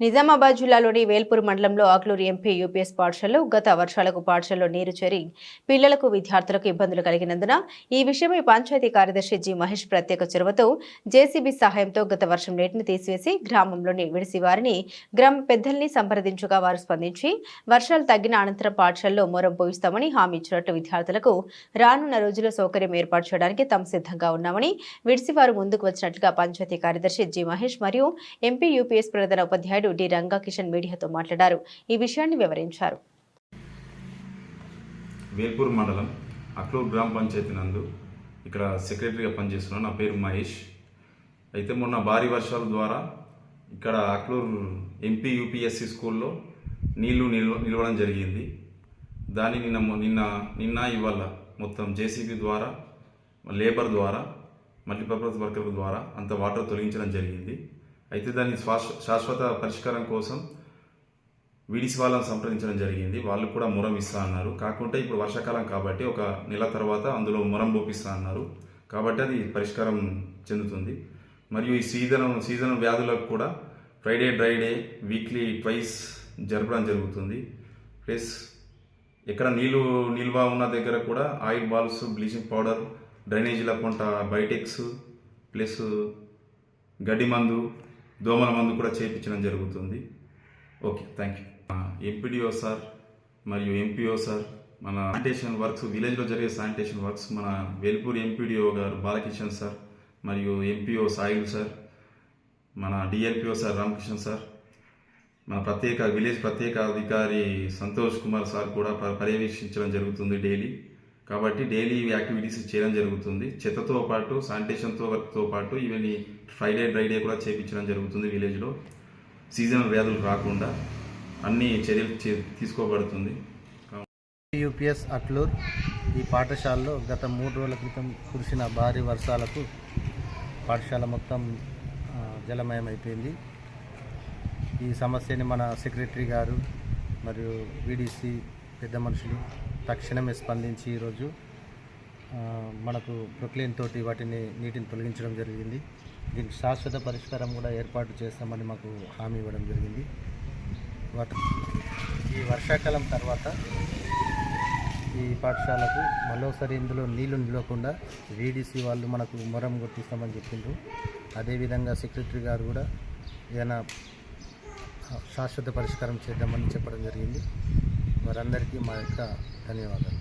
నిజామాబాద్ జిల్లాలోని వేల్పూర్ మండలంలో ఆక్లూరు MP UPS పాఠశాలలో గత వర్షాలకు పాఠశాలలో నీరు చేరి పిల్లలకు విద్యార్థులకు ఇబ్బందులు కలిగినందున ఈ విషయమై పంచాయతీ కార్యదర్శి జి మహేష్ ప్రత్యేక చొరవతో జేసీబీ సహాయంతో గత వర్షం నీటిని తీసివేసి గ్రామంలోని విడిసి వారిని గ్రామ పెద్దల్ని సంప్రదించగా వారు స్పందించి వర్షాలు తగ్గిన అనంతరం పాఠశాలలో మొరం పోయిస్తామని హామీ ఇచ్చినట్టు విద్యార్థులకు రానున్న రోజుల్లో సౌకర్యం ఏర్పాటు చేయడానికి తాము సిద్ధంగా ఉన్నామని విడిసి వారు ముందుకు వచ్చినట్లుగా పంచాయతీ కార్యదర్శి జి మహేష్ మరియు ఎంపీ యూపీఎస్ ప్రధాన ఉపాధ్యాయుడు డి. రంగాకిషన్ మీడియాతో మాట్లాడారు. ఈ విషయాన్ని వివరించారు. వేల్పూర్ మండలం అక్లూర్ గ్రామ పంచాయతీ నందు ఇక్కడ సెక్రటరీగా పనిచేస్తున్నాను నా పేరు మహేష్. అయితే మొన్న భారీ వర్షాల ద్వారా ఇక్కడ అక్లూర్ ఎంపీ యూపీఎస్సి స్కూల్లో నీళ్ళు నిల్వ నిలవడం జరిగింది. దాన్ని నిన్న నిన్న నిన్న ఇవాళ మొత్తం జేసీబీ ద్వారా లేబర్ ద్వారా మల్టీపర్పస్ వర్కర్ ద్వారా అంత వాటర్ తొలగించడం జరిగింది. అయితే దాని శాశ్వత పరిష్కారం కోసం వీడిసి వాళ్ళని సంప్రదించడం జరిగింది. వాళ్ళు కూడా మురం ఇస్తా అన్నారు. కాకుంటే ఇప్పుడు వర్షాకాలం కాబట్టి ఒక నెల తర్వాత అందులో మురం పోపిస్తా అన్నారు. కాబట్టి అది పరిష్కారం చెందుతుంది. మరియు ఈ సీజన్ సీజన్ వ్యాధులకు కూడా ఫ్రైడే డ్రైడే వీక్లీ ట్వైస్ జరపడం జరుగుతుంది. ప్లస్ ఎక్కడ నీళ్ళు నిల్వ ఉన్న దగ్గర కూడా ఆయిల్ బాల్స్ బ్లీచింగ్ పౌడర్ డ్రైనేజీల కొంట బయోటెక్స్ ప్లస్ గడ్డి మందు దోమల మందు కూడా చేయించడం జరుగుతుంది. Okay thank you MPDO sir మరియు ఎంపీఓ సార్ మన శానిటేషన్ వర్క్స్ విలేజ్లో జరిగే శానిటేషన్ వర్క్స్ మన వెలుపూరి ఎంపీడీఓ గారు బాలకిషన్ సార్ మరియు ఎంపీఓ సాయిల్ సార్ మన డిఎల్పిఓ సార్ రామకృష్ణ సార్ మన ప్రత్యేక విలేజ్ ప్రత్యేక అధికారి సంతోష్ కుమార్ సార్ కూడా పర్యవేక్షించడం జరుగుతుంది డైలీ. కాబట్టి డైలీ యాక్టివిటీస్ చేయడం జరుగుతుంది. చెత్తతో పాటు శానిటేషన్తో వర్క్తో పాటు ఈవెన్ ఫ్రైడే డ్రైడే కూడా చేయించడం జరుగుతుంది విలేజ్లో సీజనల్ వ్యాధులు రాకుండా అన్ని చర్యలు చే- తీసుకోబడుతుంది. యూపీఎస్ అట్లూర్ ఈ పాఠశాలలో గత మూడు రోజుల క్రితం కురిసిన భారీ వర్షాలకు పాఠశాల మొత్తం జలమయమైపోయింది. ఈ సమస్యని మన సెక్రటరీ గారు మరియు వీడీసీ పెద్ద మనుషులు తక్షణమే స్పందించి ఈరోజు మనకు ప్రొక్లేన్ తోటి వాటిని నీటిని తొలగించడం జరిగింది. దీనికి శాశ్వత పరిష్కారం కూడా ఏర్పాటు చేస్తామని మాకు హామీ ఇవ్వడం జరిగింది. ఈ వర్షాకాలం తర్వాత ఈ పాఠశాలకు మరోసారి ఇందులో నీళ్ళు నిలవకుండా వీడీసీ వాళ్ళు మనకు మొరం కొట్టిస్తామని చెప్పిండ్రు. అదేవిధంగా సెక్రటరీ గారు కూడా ఏదైనా శాశ్వత పరిష్కారం చేద్దామని చెప్పడం జరిగింది. వారందరికీ మా యొక్క ధన్యవాదాలు